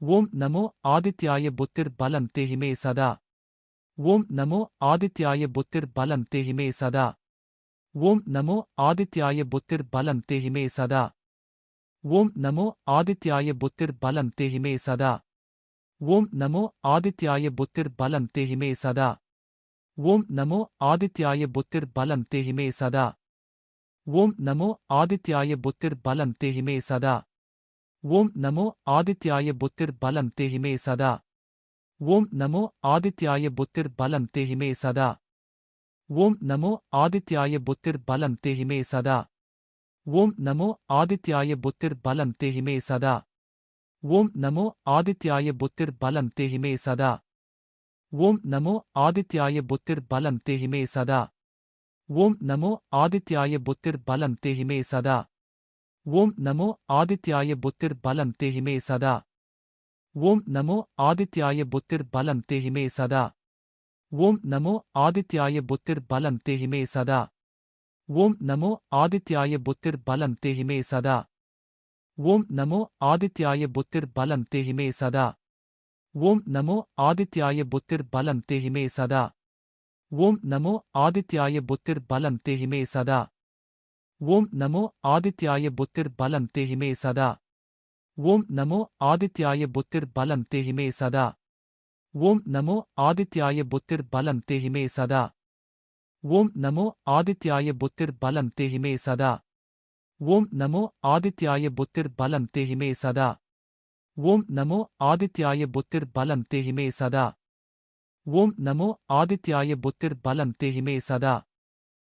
ஓம் நமோ ஆதித்யாய புத்திர் பலம் தேகிமே சதா. ஓம் நமோ ஆதித்யாய புத்திர் பலம் தேகிமே சதா. ஓம் நமோ ஆதித்யாய புத்திர் பலம் தேகிமே சதா. ஓம் நமோ ஆதித்யாய புத்திர் பலம் தேகிமே சதா. ஓம் நமோ ஆதித்யாய புத்திர் பலம் தேகிமே சதா. ஓம் நமோ ஆதித்யாய புத்திர் பலம் தேகிமே சதா. ஓம் நமோ ஆதித்யாய புத்திர் பலம் தேகிமே சதா. ஓம் நமோ ஆதித்யாய புத்திர் பலம் தேஹிமே சதா. ஓம் நமோ ஆதித்யாய புத்திர் பலம் தேஹிமே சதா. ஓம் நமோ ஆதித்யாய புத்திர் பலம் தேஹிமே சதா. ஓம் நமோ ஆதித்யாய புத்திர் பலம் தேஹிமே சதா. ஓம் நமோ ஆதித்யாய புத்திர் பலம் தேஹிமே சதா. ஓம் நமோ ஆதித்யாய புத்திர் பலம் தேஹிமே சதா. ஓம் நமோ ஆதித்யாய புத்திர் பலம் தேஹிமே சதா. ஓம் நமோ ஆதித்யாய புத்திர் பலம் தேஹிமே சதா. ஓம் நமோ ஆதித்யாய புத்திர் பலம் தேஹிமே சதா. ஓம் நமோ ஆதித்யாய புத்திர் பலம் தேஹிமே சதா. ஓம் நமோ ஆதித்யாய புத்திர் பலம் தேஹிமே சதா. ஓம் நமோ ஆதித்யாய புத்திர் பலம் தேஹிமே சதா. ஓம் நமோ ஆதித்யாய புத்திர் பலம் தேஹிமே சதா. ஓம் நமோ ஆதித்யாய புத்திர் பலம் தேஹிமே சதா. ஓம் நமோ ஆதித்யாய புத்திர் பலம் தேஹிமே சதா. ஓம் நமோ ஆதித்யாய புத்திர் பலம் தேஹிமே சதா. ஓம் நமோ ஆதித்யாய புத்திர் பலம் தேஹிமே சதா. ஓம் நமோ ஆதித்யாய புத்திர் பலம் தேஹிமே சதா. ஓம் நமோ ஆதித்யாய புத்திர் பலம் தேஹிமே சதா. ஓம் நமோ ஆதித்யாய புத்திர் பலம் தேஹிமே சதா. ஓம் நமோ ஆதித்யாய புத்திர் பலம் தேஹிமே சதா.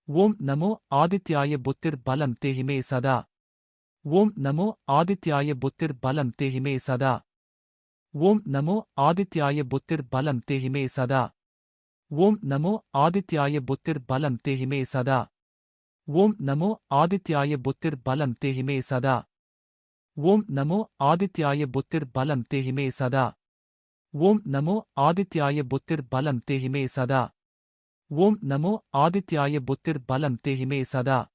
ஓம் நமோ ஆதித்யாய புத்திர் பலம் தேகிமே சதா. ஓம் நமோ ஆதித்யாய புத்திர் பலம் தேகிமே சதா. ஓம் நமோ ஆதித்யாய புத்திர் பலம் தேகிமே சதா. ஓம் நமோ ஆதித்யாய புத்திர் பலம் தேகிமே சதா. ஓம் நமோ ஆதித்யாய புத்திர் பலம் தேகிமே சதா. ஓம் நமோ ஆதித்யாய புத்திர் பலம் தேகிமே சதா. ஓம் நமோ ஆதித்யாய புத்திர் பலம் தேகிமே சதா. ஓம் நமோ ஆதித்யாய புத்திர் பலம் தேஹிமே சதா.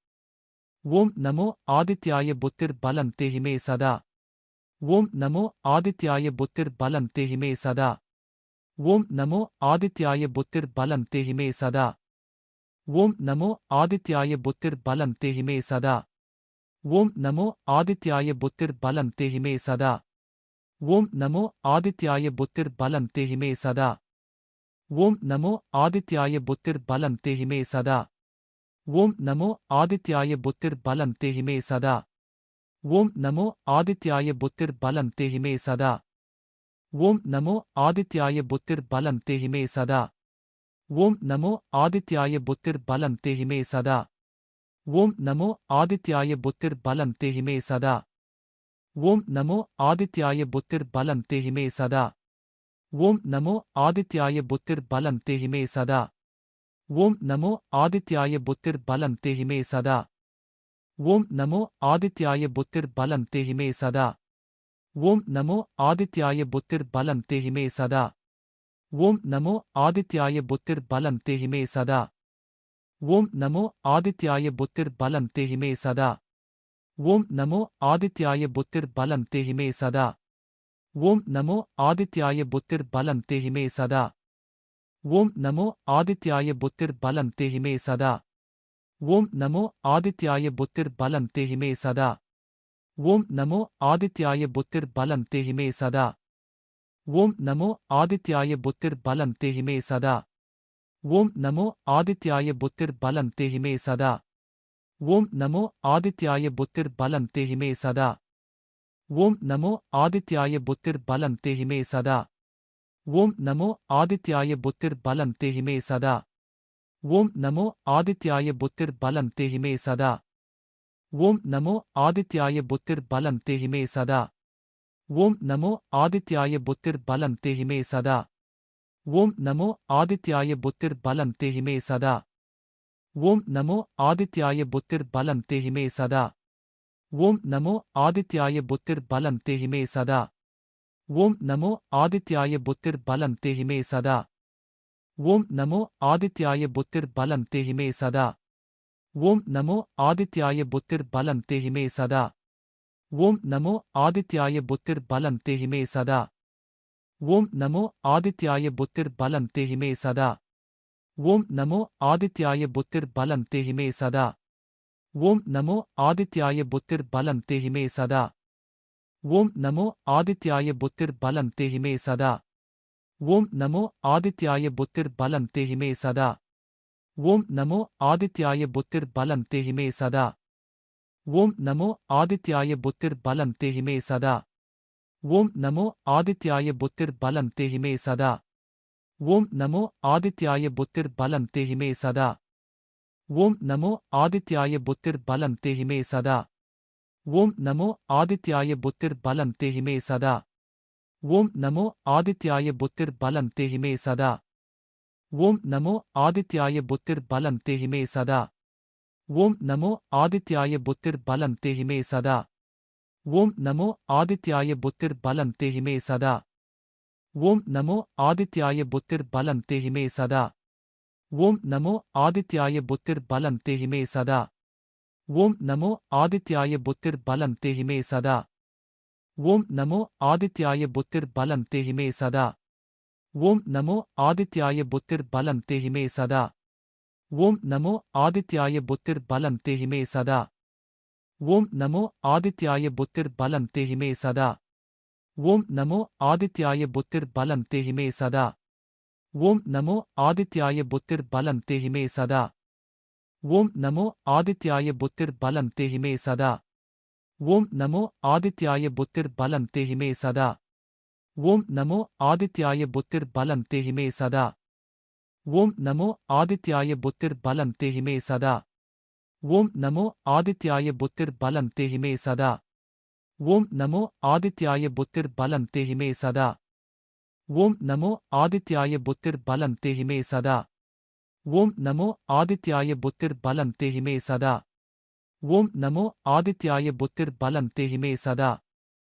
ஓம் நமோ ஆதித்யாய புத்திர் பலம் தேஹிமே சதா. ஓம் நமோ ஆதித்யாய புத்திர் பலம் தேஹிமே சதா. ஓம் நமோ ஆதித்யாய புத்திர் பலம் தேஹிமே சதா. ஓம் நமோ ஆதித்யாய புத்திர் பலம் தேஹிமே சதா. ஓம் நமோ ஆதித்யாய புத்திர் பலம் தேஹிமே சதா. ஓம் நமோ ஆதித்யாய புத்திர் பலம் தேஹிமே சதா. ஓம் நமோ ஆதித்யாய புத்திர் பலம் தேகிமே சதா. ஓம் நமோ ஆதித்யாய புத்திர் பலம் தேகிமே சதா. ஓம் நமோ ஆதித்யாய புத்திர் பலம் தேகிமே சதா. ஓம் நமோ ஆதித்யாய புத்திர் பலம் தேகிமே சதா. ஓம் நமோ ஆதித்யாய புத்திர் பலம் தேகிமே சதா. ஓம் நமோ ஆதித்யாய புத்திர் பலம் தேகிமே சதா. ஓம் நமோ ஆதித்யாய புத்திர் பலம் தேகிமே சதா. ஓம் நமோ ஆதித்யாய புத்திர் பலம் தேகிமே சதா. ஓம் நமோ ஆதித்யாய புத்திர் பலம் தேகிமே சதா. ஓம் நமோ ஆதித்யாய புத்திர் பலம் தேகிமே சதா. ஓம் நமோ ஆதித்யாய புத்திர் பலம் தேகிமே சதா. ஓம் நமோ ஆதித்யாய புத்திர் பலம் தேகிமே சதா. ஓம் நமோ ஆதித்யாய புத்திர் பலம் தேகிமே சதா. ஓம் நமோ ஆதித்யாய புத்திர் பலம் தேகிமே சதா. ஓம் நமோ ஆதித்யாய புத்திர் பலம் தேஹிமே சதா. ஓம் நமோ ஆதித்யாய புத்திர் பலம் தேஹிமே சதா. ஓம் நமோ ஆதித்யாய புத்திர் பலம் தேஹிமே சதா. ஓம் நமோ ஆதித்யாய புத்திர் பலம் தேஹிமே சதா. ஓம் நமோ ஆதித்யாய புத்திர் பலம் தேஹிமே சதா. ஓம் நமோ ஆதித்யாய புத்திர் பலம் தேஹிமே சதா. ஓம் நமோ ஆதித்யாய புத்திர் பலம் தேஹிமே சதா. ஓம் நமோ ஆதித்யாய புத்திர் பலம் தேகிமே சதா. ஓம் நமோ ஆதித்யாய புத்திர் பலம் தேகிமே சதா. ஓம் நமோ ஆதித்யாய புத்திர் பலம் தேகிமே சதா. ஓம் நமோ ஆதித்யாய புத்திர் பலம் தேகிமே சதா. ஓம் நமோ ஆதித்யாய புத்திர் பலம் தேகிமே சதா. ஓம் நமோ ஆதித்யாய புத்திர் பலம் தேகிமே சதா. ஓம் நமோ ஆதித்யாய புத்திர் பலம் தேகிமே சதா. ஓம் நமோ ஆதித்யாய புத்திர் பலம் தேகிமே சதா. ஓம் நமோ ஆதித்யாய புத்திர் பலம் தேகிமே சதா. ஓம் நமோ ஆதித்யாய புத்திர் பலம் தேகிமே சதா. ஓம் நமோ ஆதித்யாய புத்திர் பலம் தேகிமே சதா. ஓம் நமோ ஆதித்யாய புத்திர் பலம் தேகிமே சதா. ஓம் நமோ ஆதித்யாய புத்திர் பலம் தேகிமே சதா. ஓம் நமோ ஆதித்யாய புத்திர் பலம் தேகிமே சதா. ஓம் நமோ ஆதித்யாய புத்திர் பலம் தேஹிமே சதா. ஓம் நமோ ஆதித்யாய புத்திர் பலம் தேஹிமே சதா. ஓம் நமோ ஆதித்யாய புத்திர் பலம் தேஹிமே சதா. ஓம் நமோ ஆதித்யாய புத்திர் பலம் தேஹிமே சதா. ஓம் நமோ ஆதித்யாய புத்திர் பலம் தேஹிமே சதா. ஓம் நமோ ஆதித்யாய புத்திர் பலம் தேஹிமே சதா. ஓம் நமோ ஆதித்யாய புத்திர் பலம் தேஹிமே சதா. ஓம் நமோ ஆதித்யாய புத்திர் பலம் தேகிமே சதா. ஓம் நமோ ஆதித்யாய புத்திர் பலம் தேகிமே சதா. ஓம் நமோ ஆதித்யாய புத்திர் பலம் தேகிமே சதா. ஓம் நமோ ஆதித்யாய புத்திர் பலம் தேகிமே சதா. ஓம் நமோ ஆதித்யாய புத்திர் பலம் தேகிமே சதா. ஓம் நமோ ஆதித்யாய புத்திர் பலம் தேகிமே சதா. ஓம் நமோ ஆதித்யாய புத்திர் பலம் தேகிமே சதா. ஓம் நமோ ஆதித்யாய புத்திர் பலம் தேகிமே சதா. ஓம் நமோ ஆதித்யாய புத்திர் பலம் தேகிமே சதா. ஓம் நமோ ஆதித்யாய புத்திர் பலம் தேகிமே சதா. ஓம் நமோ ஆதித்யாய புத்திர் பலம் தேகிமே சதா. ஓம் நமோ ஆதித்யாய புத்திர் பலம் தேகிமே சதா. ஓம் நமோ ஆதித்யாய புத்திர் பலம் தேகிமே சதா. ஓம் நமோ ஆதித்யாய புத்திர் பலம் தேகிமே சதா. ஓம் நமோ ஆதித்யாய புத்திர் பலம் தேஹிமே சதா. ஓம் நமோ ஆதித்யாய புத்திர் பலம் தேஹிமே சதா. ஓம் நமோ ஆதித்யாய புத்திர் பலம் தேஹிமே சதா. ஓம் நமோ ஆதித்யாய புத்திர் பலம் தேஹிமே சதா. ஓம் நமோ ஆதித்யாய புத்திர் பலம் தேஹிமே சதா. ஓம் நமோ ஆதித்யாய புத்திர் பலம் தேஹிமே சதா. ஓம் நமோ ஆதித்யாய புத்திர் பலம் தேஹிமே சதா. ஓம் நமோ ஆதித்யாய புத்திர் பலம் தேகிமே சதா. ஓம் நமோ ஆதித்யாய புத்திர் பலம் தேகிமே சதா. ஓம் நமோ ஆதித்யாய புத்திர் பலம் தேகிமே சதா.